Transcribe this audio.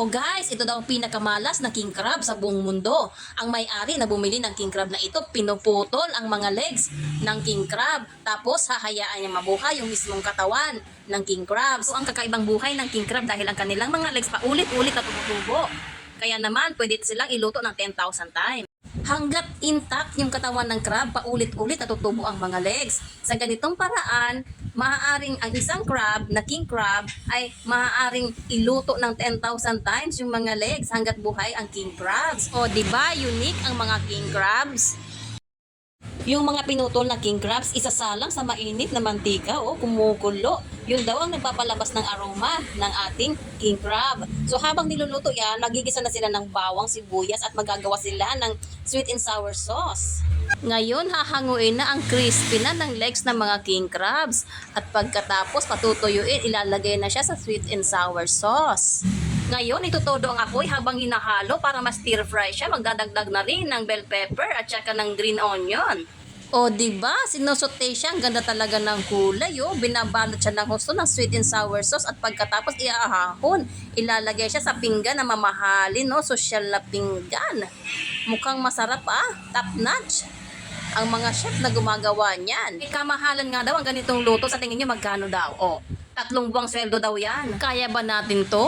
O guys, ito daw ang pinakamalas na king crab sa buong mundo. Ang may-ari na bumili ng king crab na ito, pinuputol ang mga legs ng king crab. Tapos hahayaan niya mabuhay yung mismong katawan ng king crab. So ang kakaibang buhay ng king crab dahil ang kanilang mga legs paulit-ulit na tumutubo. Kaya naman, pwede silang iluto ng 10,000 times. Hanggat intact yung katawan ng crab, paulit-ulit natutubo ang mga legs. Sa ganitong paraan, maaaring ang isang crab na king crab ay maaaring iluto ng 10,000 times yung mga legs hanggat buhay ang king crabs. O, di ba unique ang mga king crabs? Yung mga pinutol na king crabs, isasalang sa mainit na mantika o kumukulo. Yun daw ang nagpapalabas ng aroma ng ating king crab. So habang niluluto yan, magigisa na sila ng bawang, sibuyas at magagawa sila ng sweet and sour sauce. Ngayon, hahanguin na ang crispy na ng legs ng mga king crabs. At pagkatapos patutuyuin, ilalagay na siya sa sweet and sour sauce. Ngayon, itutodo ang apoy habang hinahalo para mas stir fry siya. Magdadagdag na rin ng bell pepper at saka ng green onion. O, di ba? Sinusote siya. Ang ganda talaga ng kulay, oh. Binabalot siya ng gusto ng sweet and sour sauce at pagkatapos iahahon. Ilalagay siya sa pinggan na mamahalin, no? Social na pinggan. Mukhang masarap, ah. Top notch ang mga chef na gumagawa niyan. May kamahalan nga daw ang ganitong luto. Sa tingin niyo magkano daw? O, tatlong buwang sweldo daw yan. Kaya ba natin to?